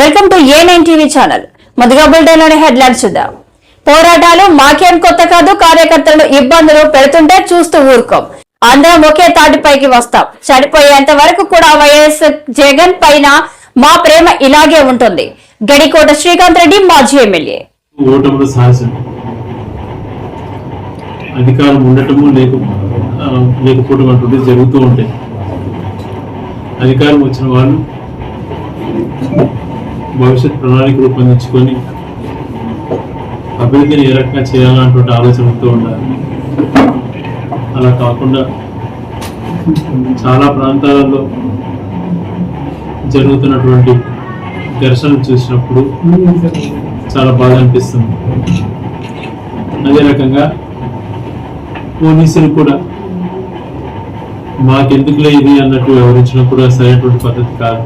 Welcome to A nine TV channel. మొదగా bulletin headlines చూద్దాం. పోరాటాలు మాకేం కొత్త కాదు కార్యకర్తలను ఇబ్బందులు పెడుతుంటే చూస్తూ ఊరుకోం. అందరం ఒకే తాటిపైకి వస్తాం. చనిపోయేంత వరకు కూడా వైఎస్ జగన్ పైన మా ప్రేమ ఇలాగే ఉంటుంది. గడికోట శ్రీకాంత్ రెడ్డి మాజీ ఎమ్మెల్యే. ఓటములు సహజం అధికారం ఉండటము లేక లేకపోవడం జరుగుతూ ఉంటాయి. అధికారం వచ్చిన వాళ్ళు భవిష్యత్ ప్రణాళిక రూపొందించుకొని అభివృద్ధిని ఏ రకంగా చేయాలన్నటువంటి ఆలోచనతో ఉండాలి. అలా కాకుండా చాలా ప్రాంతాలలో జరుగుతున్నటువంటి ఘర్షణలు చూసినప్పుడు చాలా బాధ అనిపిస్తుంది. అదే రకంగా పోలీసులు కూడా మాకెందుకులే ఇది అన్నట్టు వివరించడం కూడా సరైనటువంటి పద్ధతి కాదు.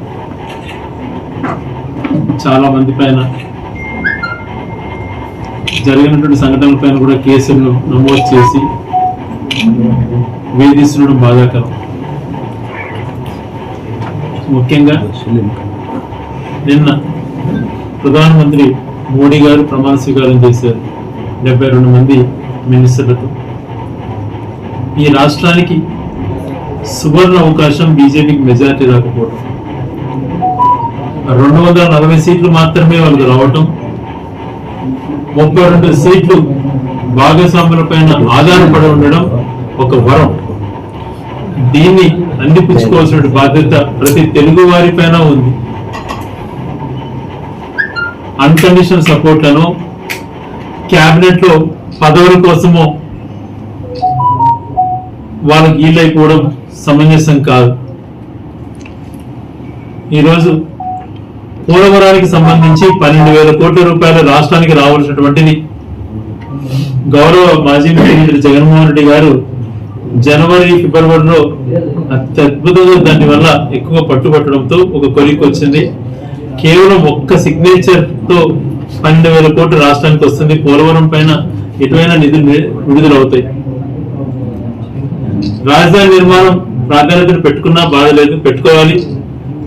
చాలా మంది పైన జరిగినటువంటి సంఘటనల పైన కూడా కేసులను నమోదు చేసి వేధిస్తుండడం బాధాకరం. ముఖ్యంగా నిన్న ప్రధానమంత్రి మోడీ గారు ప్రమాణ స్వీకారం చేశారు. డెబ్బై రెండు మంది మినిస్టర్లతో. ఈ రాష్ట్రానికి సువర్ణ అవకాశం బీజేపీకి మెజారిటీ రాకపోవడం. రెండు వందల నలభై సీట్లు మాత్రమే వాళ్ళకి రావటం ముప్పై రెండు సీట్లు భాగస్వాముల పైన ఆధారపడి ఉండడం ఒక వరం. దీన్ని అందిపుచ్చుకోవాల్సిన బాధ్యత ప్రతి తెలుగు వారి పైన ఉంది. అన్కండిషనల్ సపోర్ట్లను క్యాబినెట్లో పదవుల కోసమో వాళ్ళకి ఈలైపోవడం సమంజసం కాదు. ఈరోజు పోలవరానికి సంబంధించి పన్నెండు వేల కోట్ల రూపాయలు రాష్ట్రానికి రావాల్సినటువంటిది. గౌరవ మాజీ ముఖ్యమంత్రి జగన్మోహన్ రెడ్డి గారు జనవరి ఫిబ్రవరిలో అత్యద్భుతంగా దాని వల్ల ఎక్కువ పట్టుబట్టడంతో ఒక కొలిక్ వచ్చింది. కేవలం ఒక్క సిగ్నేచర్తో పన్నెండు వేల కోట్లు రాష్ట్రానికి వస్తుంది. పోలవరం పైన ఎటువైనా నిధులు విడుదలవుతాయి. రాజధాని నిర్మాణం ప్రాధాన్యతను పెట్టుకున్నా బాధ లేదు. పెట్టుకోవాలి.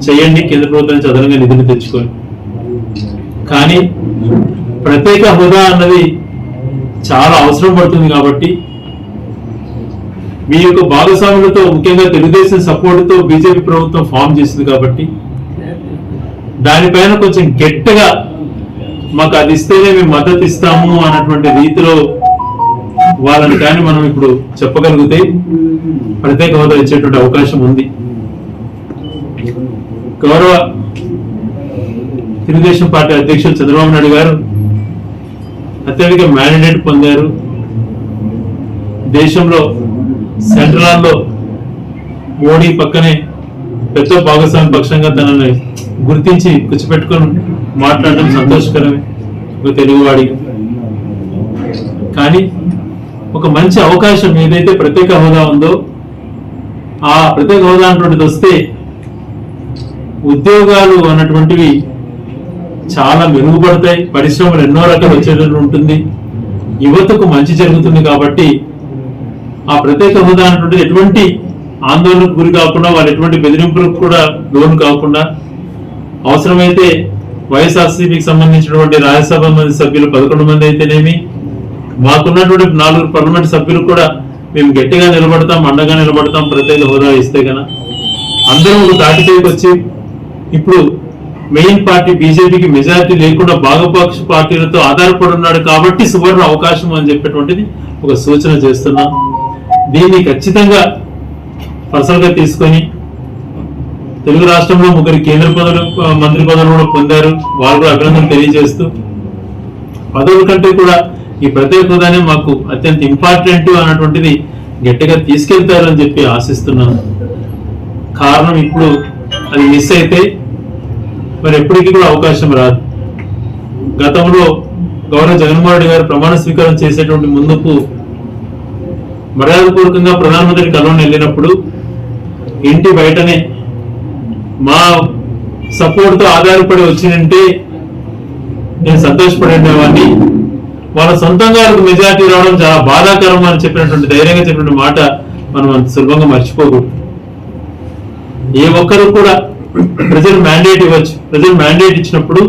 చేయండి కేంద్ర ప్రభుత్వం నుంచి అదనంగా నిధులు తెచ్చుకొని. కానీ ప్రత్యేక హోదా అన్నది చాలా అవసరం పడుతుంది కాబట్టి మీ యొక్క భాగస్వాములతో ముఖ్యంగా తెలుగుదేశం సపోర్ట్తో బీజేపీ ప్రభుత్వం ఫామ్ చేసింది కాబట్టి దానిపైన కొంచెం గట్టిగా మాకు అది ఇస్తేనే మేము మద్దతు ఇస్తాము అన్నటువంటి రీతిలో వాళ్ళని కానీ మనం ఇప్పుడు చెప్పగలిగితే ప్రత్యేక హోదా ఇచ్చేటువంటి అవకాశం ఉంది. గౌరవ తెలుగుదేశం పార్టీ అధ్యక్షులు చంద్రబాబు నాయుడు గారు అత్యధిక మ్యాండేట్ పొందారు. దేశంలో సెంట్రలాల్లో మోడీ పక్కనే పెద్ద భాగస్వామి పక్షంగా తనని గుర్తించి కూర్చోపెట్టుకొని మాట్లాడడం సంతోషకరమే ఒక తెలుగువాడి కానీ ఒక మంచి అవకాశం ఏదైతే ప్రత్యేక హోదా ఉందో ఆ ప్రత్యేక హోదా అటువంటిది వస్తే ఉద్యోగాలు అన్నటువంటివి చాలా మెరుగుపడతాయి పరిశ్రమలు ఎన్నో రకాలు వచ్చేటట్టు ఉంటుంది. యువతకు మంచి జరుగుతుంది కాబట్టి ఆ ప్రత్యేక హోదా అన్నటువంటిది ఎటువంటి ఆందోళనకు గురి కాకుండా వాళ్ళు ఎటువంటి బెదిరింపులకు కూడా లోన్ కాకుండా అవసరమైతే వైఎస్ఆర్సీపీకి సంబంధించినటువంటి రాజ్యసభ మంది సభ్యులు పదకొండు మంది అయితేనేమి మాకున్నటువంటి నాలుగు పార్లమెంట్ సభ్యులు కూడా మేము గట్టిగా నిలబడతాం అండగా నిలబడతాం ప్రత్యేక హోదా ఇస్తే గన అందరం ఒక తాటిపైకి వచ్చి ఇప్పుడు మెయిన్ పార్టీ బీజేపీకి మెజారిటీ లేకుండా భాగపక్ష పార్టీలతో ఆధారపడి ఉన్నాడు కాబట్టి సువర్ణ అవకాశం అని చెప్పేటువంటిది ఒక సూచన చేస్తున్నాం. దీన్ని ఖచ్చితంగా పర్సనల్గా తీసుకొని తెలుగు రాష్ట్రంలో ముగ్గురు కేంద్ర పదవులు మంత్రి పదవులు కూడా పొందారు. వారు కూడా అభినందనలు తెలియజేస్తూ పదవుల కంటే కూడా ఈ ప్రత్యేక హోదానే మాకు అత్యంత ఇంపార్టెంట్ అన్నటువంటిది గట్టిగా తీసుకెళ్తారని చెప్పి ఆశిస్తున్నాను. కారణం ఇప్పుడు అది మిస్ అయితే మరి ఎప్పటికీ కూడా అవకాశం రాదు. గతంలో గౌరవ జగన్మోహన్ రెడ్డి గారు ప్రమాణ స్వీకారం చేసేటువంటి ముందుకు మర్యాదపూర్వకంగా ప్రధానమంత్రి కలవని వెళ్ళినప్పుడు ఇంటి బయటనే మా సపోర్ట్తో ఆధారపడి వచ్చినంటే నేను సంతోషపడేవాడిని. వాళ్ళ సొంతంగా మెజారిటీ రావడం చాలా బాధాకరం అని చెప్పినటువంటి ధైర్యంగా చెప్పినటువంటి మాట మనం అంత సులభంగా మర్చిపోకూడదు. ఏ ఒక్కరు కూడా ప్రజలు మ్యాండేట్ ఇవ్వచ్చు. ప్రజలు మ్యాండేట్ ఇచ్చినప్పుడు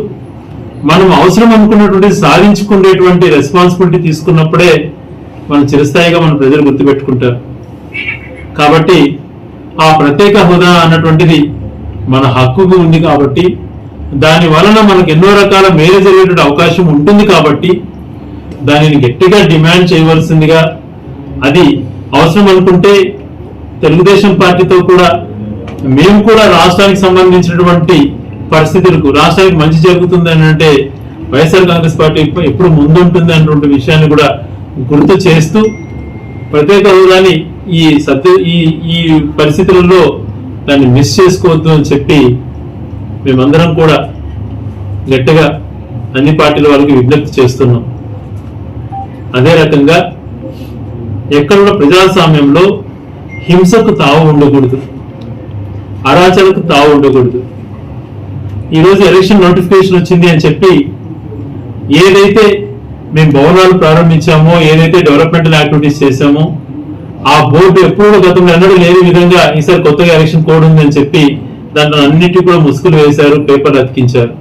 మనం అవసరం అనుకున్నటువంటి సాధించుకునేటువంటి రెస్పాన్సిబిలిటీ తీసుకున్నప్పుడే మనం చిరస్థాయిగా మన ప్రజలు గుర్తుపెట్టుకుంటారు. కాబట్టి ఆ ప్రత్యేక హోదా అన్నటువంటిది మన హక్కుగా ఉంది కాబట్టి దాని వలన మనకు ఎన్నో రకాల మేలు జరిగేటువంటి అవకాశం ఉంటుంది కాబట్టి దానిని గట్టిగా డిమాండ్ చేయవలసిందిగా అది అవసరం అనుకుంటే తెలుగుదేశం పార్టీతో కూడా మేము కూడా రాష్ట్రానికి సంబంధించినటువంటి పరిస్థితులకు రాష్ట్రానికి మంచి జరుగుతుంది అని అంటే వైఎస్ఆర్ కాంగ్రెస్ పార్టీ ఎప్పుడు ముందుంటుంది అన్నటువంటి విషయాన్ని కూడా గుర్తు చేస్తూ ప్రత్యేక హోదాని ఈ సత్య ఈ ఈ పరిస్థితులలో దాన్ని మిస్ చేసుకోవద్దు అని చెప్పి మేమందరం కూడా గట్టిగా అన్ని పార్టీల వాళ్ళకి విజ్ఞప్తి చేస్తున్నాం. అదే రకంగా ఎక్కడ ప్రజాస్వామ్యంలో హింసకు తావు ఉండకూడదు. అరాచలకు తావు ఉండకూడదు. ఈరోజు ఎలక్షన్ నోటిఫికేషన్ వచ్చింది అని చెప్పి ఏదైతే మేము భవనాలు ప్రారంభించామో ఏదైతే డెవలప్మెంటల్ యాక్టివిటీస్ చేశామో ఆ బోర్డు ఎప్పుడు గతంలో ఎన్నడూ లేని విధంగా ఈసారి కొత్తగా ఎలక్షన్ కోడ్ ఉందని చెప్పి దాంట్లో అన్నిటి కూడా ముసుగులు వేశారు పేపర్లు అతికించారు.